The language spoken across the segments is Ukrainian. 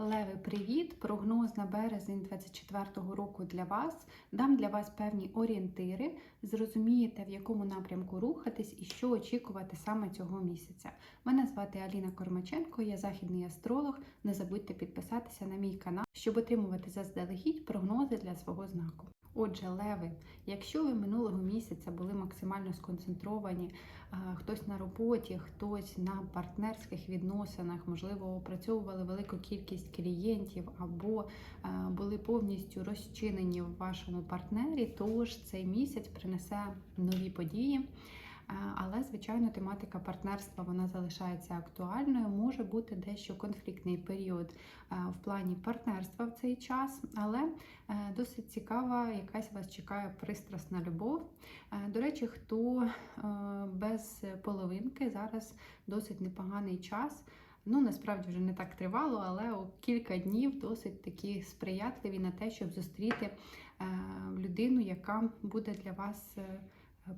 Леви, привіт! Прогноз на березень 24-го року для вас. Дам для вас певні орієнтири, зрозумієте, в якому напрямку рухатись і що очікувати саме цього місяця. Мене звати Аліна Кормаченко, я західний астролог. Не забудьте підписатися на мій канал, щоб отримувати заздалегідь прогнози для свого знаку. Отже, леви, якщо ви минулого місяця були максимально сконцентровані, хтось на роботі, хтось на партнерських відносинах, можливо, опрацьовували велику кількість клієнтів або були повністю розчинені в вашому партнері, тож цей місяць принесе нові події. А, Але, звичайно, тематика партнерства вона залишається актуальною. Може бути дещо конфліктний період в плані партнерства в цей час, але е, досить цікава, якась вас чекає пристрасна любов. Е, До речі, хто е, без половинки зараз досить непоганий час. Ну, насправді вже не так тривало, але о кілька днів досить такі сприятливі на те, щоб зустріти е, людину, яка буде для вас.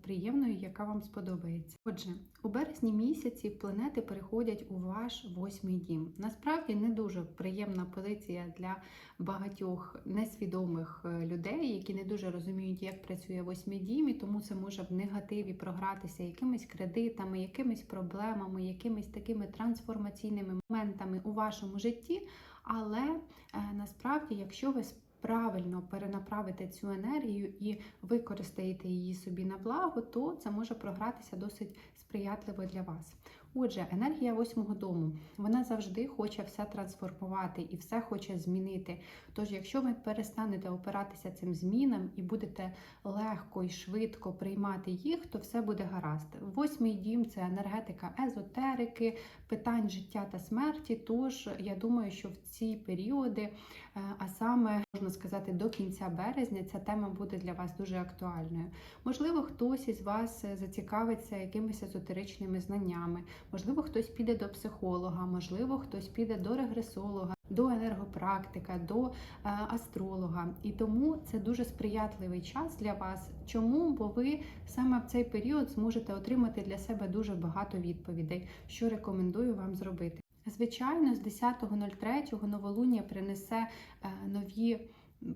Приємною, яка вам сподобається. Отже, у березні місяці планети переходять у ваш восьмий дім. Насправді не дуже приємна позиція для багатьох несвідомих е, людей, які не дуже розуміють, як працює восьмий дім, і тому це може в негативі програтися якимись кредитами, якимись проблемами, якимись такими трансформаційними моментами у вашому житті. Але е, насправді, якщо ви правильно перенаправите цю енергію і використаєте її собі на благо, то це може програтися досить сприятливо для вас. Отже, енергія восьмого дому вона завжди хоче все трансформувати і все хоче змінити. Тож, якщо ви перестанете опиратися цим змінам і будете легко і швидко приймати їх, то все буде гаразд. Восьмий дім це енергетика езотерики, питань життя та смерті. Тож я думаю, що в ці періоди, а саме можна сказати, до кінця березня, ця тема буде для вас дуже актуальною. Можливо, хтось із вас е, зацікавиться якимись езотеричними знаннями. Можливо, хтось піде до психолога, можливо, хтось піде до регресолога, до енергопрактика, до е, астролога. І тому це дуже сприятливий час для вас. Чому? Бо ви саме в цей період зможете отримати для себе дуже багато відповідей, що рекомендую вам зробити. Звичайно, з 10.03 новолуння принесе е, нові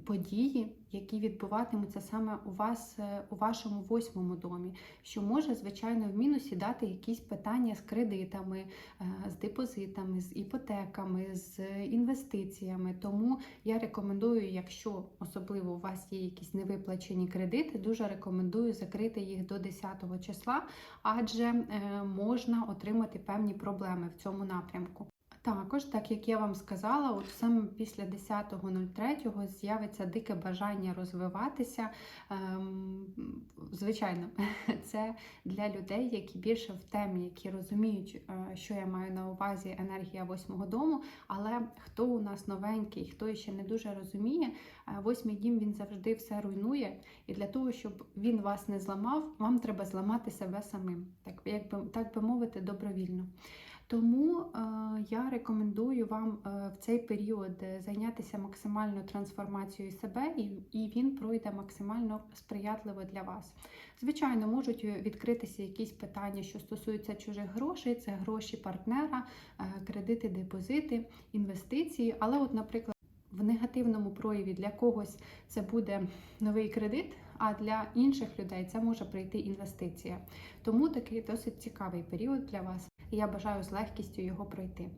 події, які відбуватимуться саме у вас е, у вашому восьмому домі, що може, звичайно, в мінусі дати якісь питання з кредитами, е, з депозитами, з іпотеками, з інвестиціями. Тому я рекомендую, якщо особливо у вас є якісь невиплачені кредити, дуже рекомендую закрити їх до 10 числа, адже е, можна отримати певні проблеми в цьому напрямку. Також, так як я вам сказала, от саме після 10.03 з'явиться дике бажання розвиватися. Ем, звичайно, це для людей, які більше в темі, які розуміють, е, що я маю на увазі енергія восьмого дому. Але хто у нас новенький, хто ще не дуже розуміє, е, восьмий дім він завжди все руйнує. І для того, щоб він вас не зламав, вам треба зламати себе самим, так якби так би мовити, добровільно. Тому е, я рекомендую вам е, в цей період е, зайнятися максимально трансформацією себе, і, він пройде максимально сприятливо для вас. Звичайно, можуть відкритися якісь питання, що стосуються чужих грошей, це гроші партнера, кредити, депозити, інвестиції. Але, от, наприклад, в негативному прояві для когось це буде новий кредит, а для інших людей це може прийти інвестиція. Тому такий досить цікавий період для вас. І я бажаю з легкістю його пройти.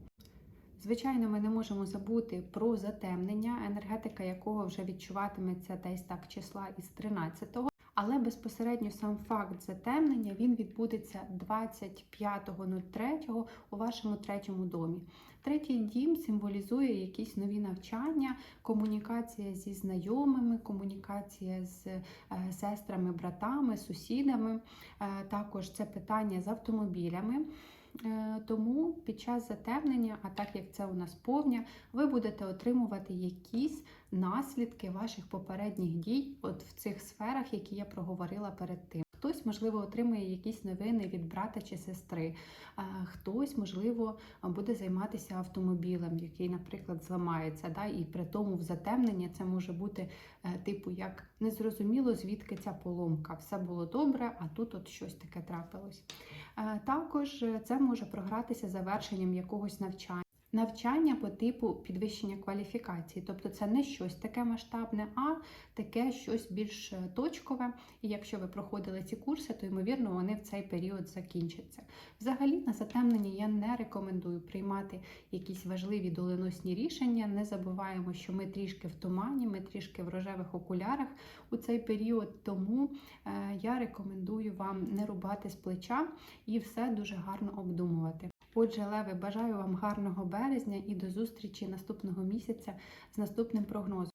Звичайно, ми не можемо забути про затемнення, енергетика якого вже відчуватиметься десь так числа із 13-го. Але безпосередньо сам факт затемнення він відбудеться 25.03 у вашому третьому домі. Третій дім символізує якісь нові навчання, комунікація зі знайомими, комунікація з е, сестрами, братами, сусідами. Е, також це питання з автомобілями. Е, Тому під час затемнення, а так як це у нас повня, ви будете отримувати якісь наслідки ваших попередніх дій от в цих сферах, які я проговорила перед тим. Хтось, можливо, отримує якісь новини від брата чи сестри, хтось, можливо, буде займатися автомобілем, який, наприклад, зламається. Да? І при тому в затемнення це може бути е, типу як незрозуміло, звідки ця поломка. Все було добре, а тут от щось таке трапилось. Е, Також е, це може програтися завершенням якогось навчання. Навчання по типу підвищення кваліфікації, тобто це не щось таке масштабне, а таке щось більш е, точкове. І якщо ви проходили ці курси, то ймовірно вони в цей період закінчаться. Взагалі, на затемнення я не рекомендую приймати якісь важливі доленосні рішення. Не забуваємо, що ми трішки в тумані, ми трішки в рожевих окулярах у цей період. Тому е, я рекомендую вам не рубати з плеча і все дуже гарно обдумувати. Отже, Леви, бажаю вам гарного березня і до зустрічі наступного місяця з наступним прогнозом.